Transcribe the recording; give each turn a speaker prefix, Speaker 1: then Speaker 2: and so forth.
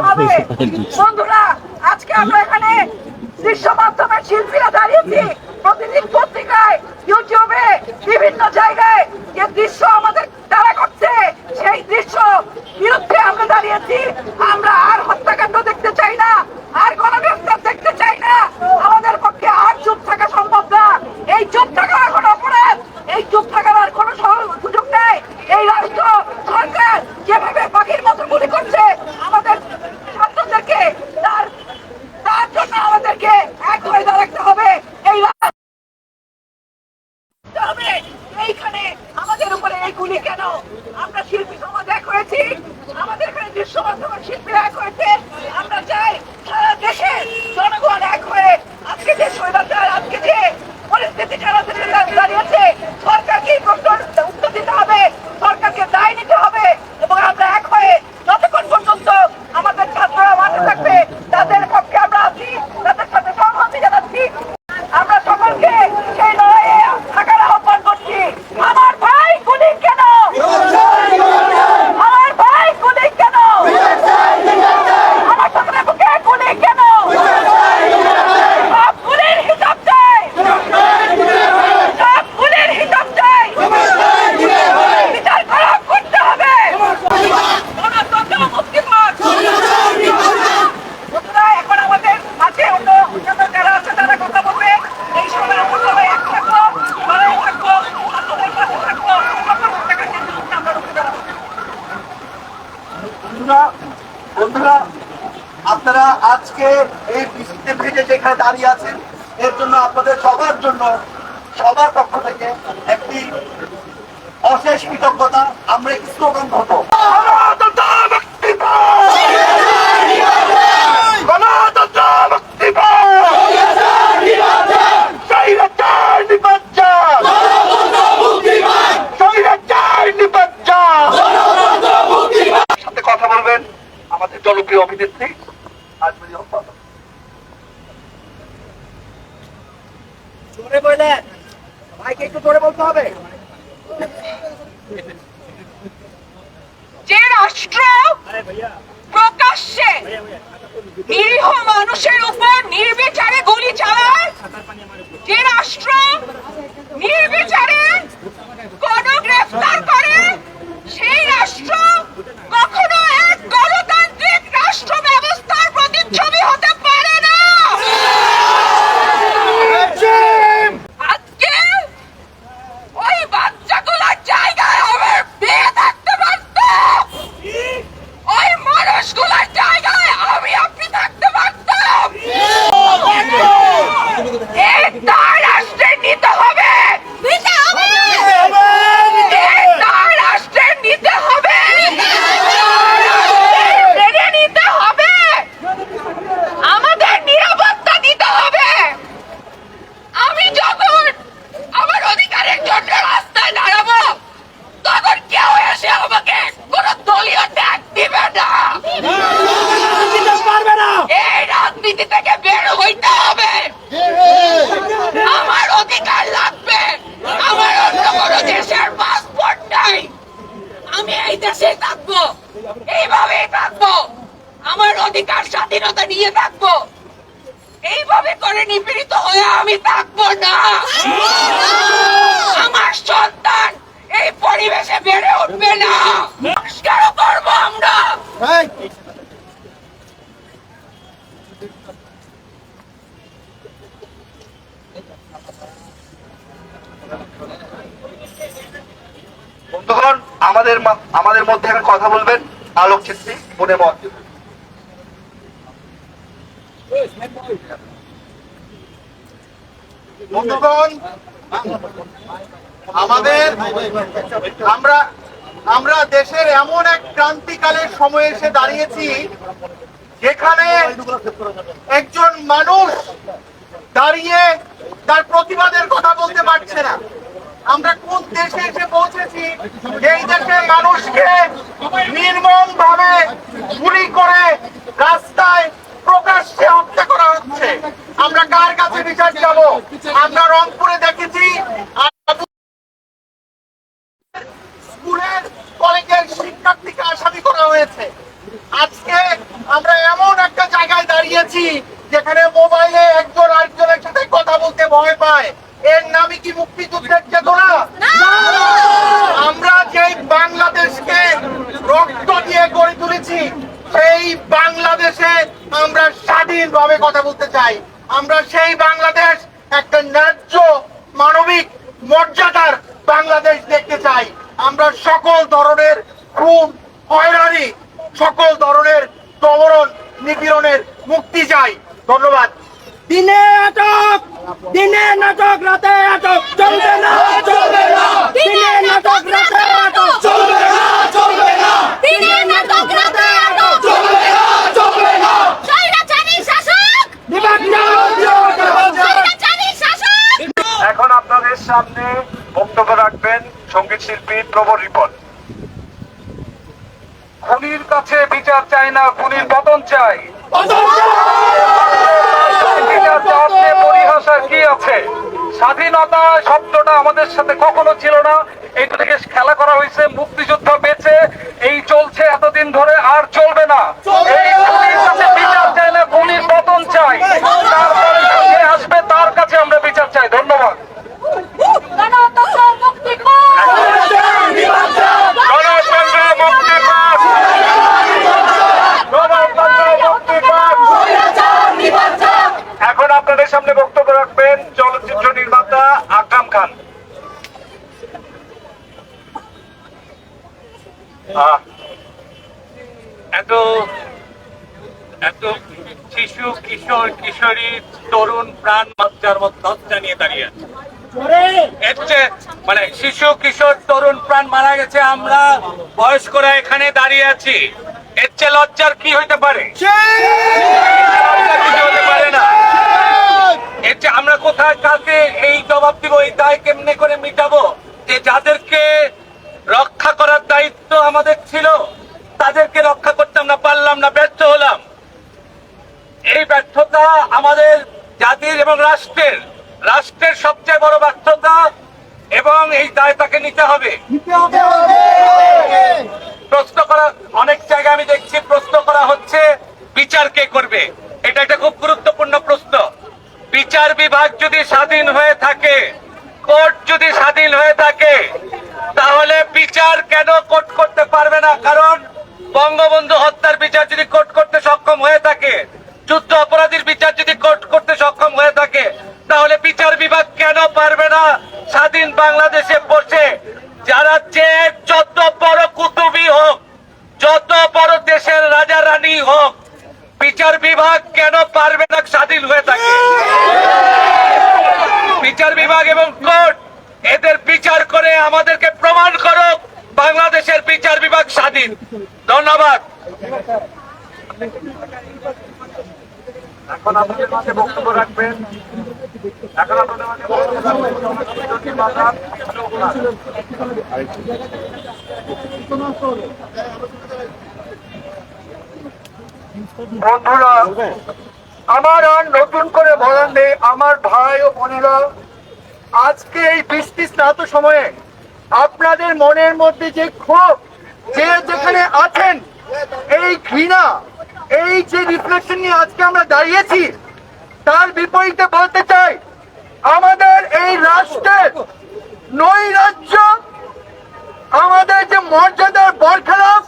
Speaker 1: হবে বন্ধুরা আজকে আমরা এখানে দৃশ্য মাধ্যমে শিল্পীরা দাঁড়িয়েছি। প্রতিদিন পত্রিকায় ইউটিউবে বিভিন্ন জায়গায় যে দৃশ্য আমাদের তারা করছে সেই দৃশ্য বিরুদ্ধে আমরা দাঁড়িয়েছি আমরা আর হত্যাকাণ্ড দেখতে চাই না আর গণগ্রেফতার দেখতে চাই না আমাদের পক্ষে আর চুপ থাকা সম্ভব না এই চুপ থাকা এখন অপরাধ এই চুপ থাকার আর কোনো সহ- সুযোগ নেই এই রাষ্ট্র সরকার যেভাবে পাখির মতো গুলি করছে আমাদের ছাত্রদেরকে তার তার জন্য আমাদেরকে এক হয়ে দাঁড়াতে হবে এই রাষ্ট্র হবে এইখানে আমাদের উপরে এই গুলি কেন আমরা শিল্পী সমাজ এক হয়েছি আমাদের এখানে দৃশ্য মাধ্যমের শিল্পীরা এক হয়েছে আমরা চাই সারা দেশে জনগণ এক হয়ে আজকে যে স্বৈরাচার আজকে যে পরিস্থিতি যারা দাঁড়িয়েছে সরকারকে এই প্রশ্ন উত্তর দিতে হবে সরকারকে দায় নিতে হবে এবং আমরা এক হয়ে যতক্ষণ পর্যন্ত আমাদের ছাত্ররা মাঠে থাকবে তাদের পক্ষে আমরা আছি তাদের সাথে সংহতি জানাচ্ছি আমরা সকলকে সেই লড়াইয়ে থাকার আহ্বান করছি আমার ভাই গুলি কেন আমার ভাই গুলি কেন আমার সকলের বুকে গুলি কেন সব গুলির হিসাব চাই সব গুলির হিসাব চাই বিচার করা করতে হবে গণতন্ত্র মুক্তিপদ বন্ধুরা, এখন আমাদের মাঝে অন্য অন্যান্য যারা আছে তারা কথা বলবে এই সময় আমরা সবাই এক থাকব লড়াই থাকব ছাত্রদের পাশে থাকব সকল হত্যাকাণ্ডের বিরুদ্ধে আমরা রুখে দাঁড়াবো
Speaker 2: বন্ধুরা বন্ধুরা আপনারা আজকে এই বৃষ্টিতে যেখানে দাঁড়িয়ে আছেন। এর জন্য আপনাদের সবার জন্য সবার পক্ষ থেকে একটি অশেষ কৃতজ্ঞতা। আমরা স্লোগান! সাথে কথা বলবেন আমাদের জনপ্রিয় অভিনেত্রী জোরে বলতে হবে?
Speaker 1: যে রাষ্ট্র প্রকাশ্যে নিরীহ মানুষের উপর নির্বিচারে গুলি চালায়, যে রাষ্ট্র নির্বিচারে গণগ্রেফতার করে, সেই রাষ্ট্র কখনো এক গণতান্ত্রিক রাষ্ট্র ব্যবস্থার প্রতিচ্ছবি হতে পারে না আজকে ওই বাচ্চাগুলোর জায়গায় আমার বিয়ে থাকতে পারতাম ওই মানুষগুলোর জায়গায় আমি আপনি থাকতে পারতাম এই তার রাষ্ট্রে নিতে হবে নিতে হবে এই তার রাষ্ট্রে নিতে হবে মেনে নিতে হবে আমাদের নিরাপত্তা দিতে হবে আমি যখন আমার অধিকারের জন্য রাস্তায় দাঁড়াবো তখন কেউ এসে আমাকে কোন দলীয় ট্যাগ দিবে না এই রাজনীতি থেকে বের হইতে হবে আমার অধিকার লাগবে আমার অন্য কোনো দেশের পাসপোর্ট নাই আমি এই দেশে থাকব। এইভাবেই থাকব। আমার অধিকার স্বাধীনতা নিয়ে থাকব। এইভাবে করে নিপীড়িত হয়ে আমি থাকব না। আমার সন্তান এই পরিবেশে বেড়ে উঠবে না। কেন করব আমরা
Speaker 2: বন্ধুগণ আমাদের আমাদের মধ্যে এখন কথা বলবেন আলোক চিত্রী মনে। মত বন্ধুগণ, আমাদের আমরা আমরা দেশের এমন এক ক্রান্তিকালের সময় এসে দাঁড়িয়েছি, যেখানে একজন মানুষ দাঁড়িয়ে তার প্রতিবাদের কথা বলতে পারছে না। আমরা কোন দেশে এসে পৌঁছেছি এই মানুষকে নির্মম ভাবে গুলি করে রাস্তায় প্রকাশ্যে হত্যা করা হচ্ছে। আমরা কার কাছে বিচার যাব আমরা রংপুরে দেখেছি স্কুলের কলেজের শিক্ষার্থীকে আসামি করা হয়েছে। আজকে আমরা দেখেছি যেখানে মোবাইলে একজন আরেকজনের সাথে কথা বলতে ভয় পায়। এর নামই কি মুক্তিযুদ্ধের চেতনা আমরা যেই বাংলাদেশকে রক্ত দিয়ে গড়ে তুলেছি সেই বাংলাদেশে আমরা স্বাধীনভাবে কথা বলতে চাই। আমরা সেই বাংলাদেশ একটা ন্যায্য মানবিক মর্যাদার বাংলাদেশ দেখতে চাই। আমরা সকল ধরনের খুন হয়রানি সকল ধরনের দমরণ নিপীড়নের মুক্তি চাই। ধন্যবাদ।
Speaker 3: দিনে আটক দিনে নাটক রাতে আটক চলবে না চলবে না। দিনে নাটক রাতে আটক চলবে না চলবে না।
Speaker 4: দিনে নাটক রাতে আটক
Speaker 3: চলবে না চলবে না।
Speaker 4: স্বৈরাচারী শাসক!
Speaker 3: বিভাগ
Speaker 4: স্বৈরাচারী শাসক!
Speaker 5: এখন আপনাদের সামনে বক্তব্য রাখবেন সংগীত শিল্পী প্রবর রিপন। খুনির কাছে বিচার চাই না খুনির পতন চাই পরিহাসার স্বাধীনতা শব্দটা আমাদের সাথে কখনো ছিল না। এইটা থেকে খেলা করা হয়েছে মুক্তিযুদ্ধ বেঁচে এই চলছে এতদিন ধরে আর চলবে না এই খুনির কাছে বিচার চাই না খুনির পতন চাই তারপরে যে আসবে তার কাছে আমরা বিচার চাই ধন্যবাদ
Speaker 4: গণতন্ত্র মুক্তি পায়
Speaker 5: গণতন্ত্র মুক্তি পাক গণতন্ত্র মুক্তি পাক এখন আপনাদের সামনে বক্তব্য রাখবেন চলচ্চিত্র নির্মাতা আকরাম খান।
Speaker 6: এত এত শিশু কিশোর কিশোরী তরুণ প্রাণ মধ্যে লজ্জা নিয়ে দাঁড়িয়ে আছে। মানে শিশু কিশোর তরুণ প্রাণ মারা গেছে আমরা বয়স্করা এখানে দাঁড়িয়ে আছি। এর চেয়ে লজ্জার কি হইতে পারে? না চেয়ে আমরা কোথায় কাকে এই জবাব দিব এই দায় কেমনে করে মিটাবো? যে যাদেরকে রক্ষা করার দায়িত্ব আমাদের ছিল তাদেরকে রক্ষা করতে আমরা পারলাম না ব্যর্থ হলাম। এই ব্যর্থতা আমাদের জাতির এবং রাষ্ট্রের রাষ্ট্রের সবচেয়ে বড় ব্যর্থতা এবং এই দায় তাকে নিতে হবে। প্রশ্ন করা অনেক জায়গায় আমি দেখছি প্রশ্ন করা হচ্ছে বিচার কে করবে? এটা একটা খুব প্রশ্ন বিচার বিভাগ যদি স্বাধীন হয়ে থাকে, কোর্ট যদি স্বাধীন হয়ে থাকে, তাহলে বিচার কেন কোর্ট করতে পারবে না? কারণ বঙ্গবন্ধু হত্যার বিচার যদি কোর্ট করতে সক্ষম হয়ে থাকে, যুদ্ধ অপরাধীর বিচার যদি কোর্ট করতে সক্ষম হয়ে থাকে, তাহলে বিচার বিভাগ কেন পারবে না? স্বাধীন বাংলাদেশে বসে যারা যে যত বড় কুতুবি হোক, যত বড় দেশের রাজা রানী হোক বিচার বিভাগ কেন পারবে না স্বাধীন হয়ে থাকে? বিচার বিভাগ এবং কোর্ট, এদের বিচার করে আমাদেরকে প্রমাণ করো বাংলাদেশের বিচার বিভাগ স্বাধীন। ধন্যবাদ।
Speaker 5: এখন আপনাদের মাঝে বক্তব্য রাখবেন। এখন আপনাদের মাঝে বক্তব্য রাখবেন চলচ্চিত্র নির্মাতা বিপ্লব খান।
Speaker 2: বন্ধুরা আমার আর নতুন করে বলার নেই আমার ভাই ও বোনেরা। আজকে এই বৃষ্টি স্নাত সময়ে আপনাদের মনের মধ্যে যে ক্ষোভ যে যেখানে আছেন এই ঘৃণা এই যে রিফ্লেকশন নিয়ে আজকে আমরা দাঁড়িয়েছি তার বিপরীতে বলতে চাই আমাদের এই রাষ্ট্রের নৈরাজ্য আমাদের যে মর্যাদার বরখেলাপ